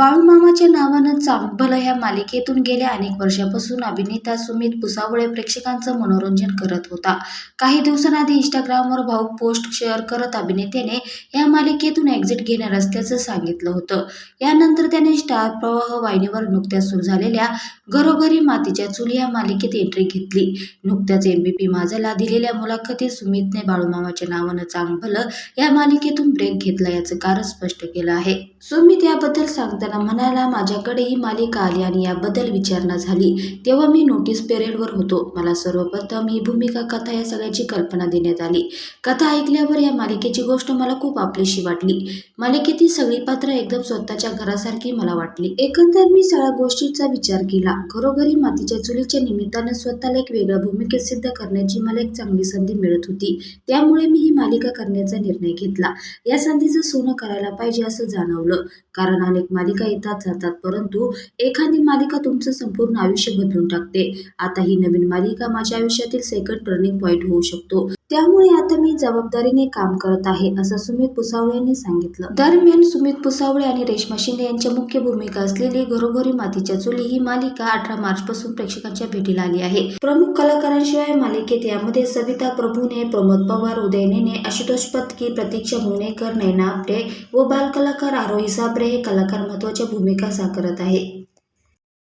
बाळूमामाच्या नावानं चांगभलं ह्या मालिकेतून गेल्या अनेक वर्षापासून अभिनेता सुमित पुसावळे प्रेक्षकांचं मनोरंजन करत होता. काही दिवसांआधी इंस्टाग्रामवर भाऊक पोस्ट शेअर करत अभिनेत्याने या मालिकेतून एक्झिट घेणार असल्याचं सांगितलं होतं. यानंतर त्याने स्टार प्रवाह वाहिनीवर नुकत्याच सुरू झालेल्या घरोघरी मातीच्या चुली या मालिकेत एंट्री घेतली. नुकत्याच एम बी पी माझाला दिलेल्या मुलाखतीत सुमितने बाळूमामाच्या नावानं चांगभलं या मालिकेतून ब्रेक घेतला याचं कारण स्पष्ट केलं आहे. सुमित याबद्दल सांगताना म्हणाला माझ्याकडे ही मालिका आली आणि याबद्दल विचारणा झाली. तेव्हा मी नोटीस पिरियडवर होतो. मला सर्वप्रथम ही भूमिका कथा या सगळ्याची कल्पना देण्यात आली. कथा ऐकल्यावर या मालिकेची गोष्ट मला खूप आपलीशी वाटली. मालिकेतील सगळी पात्र एकदम स्वतःच्या घरासारखी मला वाटली. एकंदर मी सगळ्या गोष्टीचा विचार केला. घरोघरी मातीच्या चुलीच्या निमित्तानं स्वतःला एक वेगळ्या भूमिकेत सिद्ध करण्याची मला एक चांगली संधी मिळत होती. त्यामुळे मी ही मालिका करण्याचा निर्णय घेतला. या संधीचं सोनं करायला पाहिजे असं जाणवलं. कारण अनेक मालिका येतात जातात परंतु एखादी मालिका तुमचं संपूर्ण आयुष्य बदलून टाकते. आता ही नवीन मालिका माझ्या आयुष्यातील सेकंड टर्निंग पॉईंट होऊ शकतो. त्यामुळे आता मी जबाबदारीने काम करत आहे असं सुमित पुसावळे यांनी सांगितलं. दरम्यान सुमित पुसावळे आणि रेश्मा शिंदे यांच्या मुख्य भूमिका असलेली घरोघरी मातीच्या चुली ही मालिका अठरा मार्च पासून प्रेक्षकांच्या भेटीला आली आहे. प्रमुख कलाकारांशिवाय मालिकेत यामध्ये सविता प्रभूने प्रमोद पवार उदयनेने आशुतोष पत्की प्रतीक्षा मुनेकर नैना आपटे व बालकलाकार आरोही साबरे हे कलाकार महत्त्वाच्या भूमिका साकारत आहे.